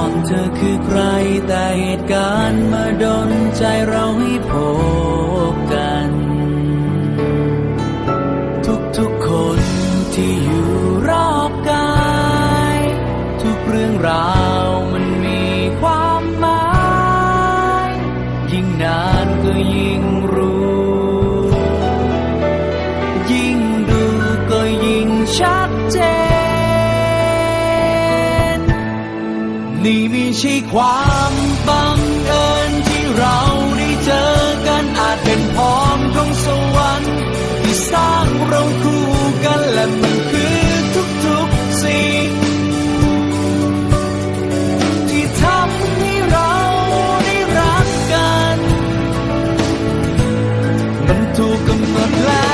น อคือใครแต่เหตุการณ์มาดนใจเราให้พบกัน ทุกๆคนที่อยู่รอบกาย ทุกเรื่องราวมันมีความหมาย ยิ่งนานก็ยิ่งรู้ ใช่ความบังเอิญที่เราได้เจอกันอาจเป็นพรของสวรรค์ที่สร้างเราคู่กันและมันคือทุกๆสิ่งที่ทำให้เราได้รักกัน มันถูกกำหนดแล้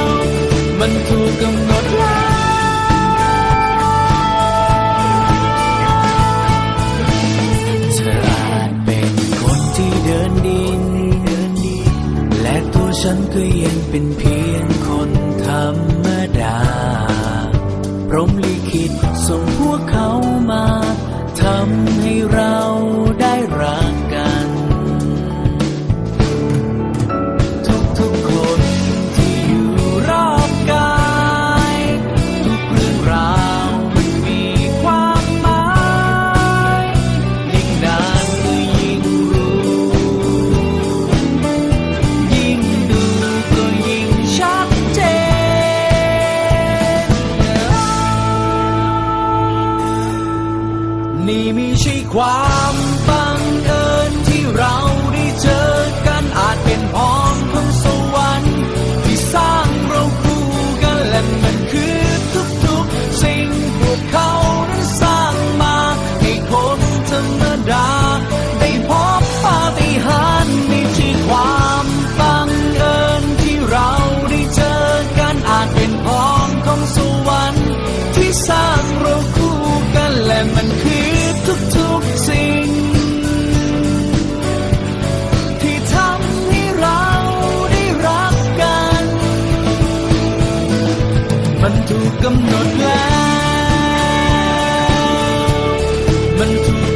ว มันถูกกำหนด ฉันก็ยังเป็นเพียงคนธรรมดา พรหมลิขิตส่งพวกเขามาทำให้เรา ไม่ใช่ความบังเอิญที่เราได้เจอกันอาจเป็นพร้อม ถูกกำหนดแล้ว มันถูก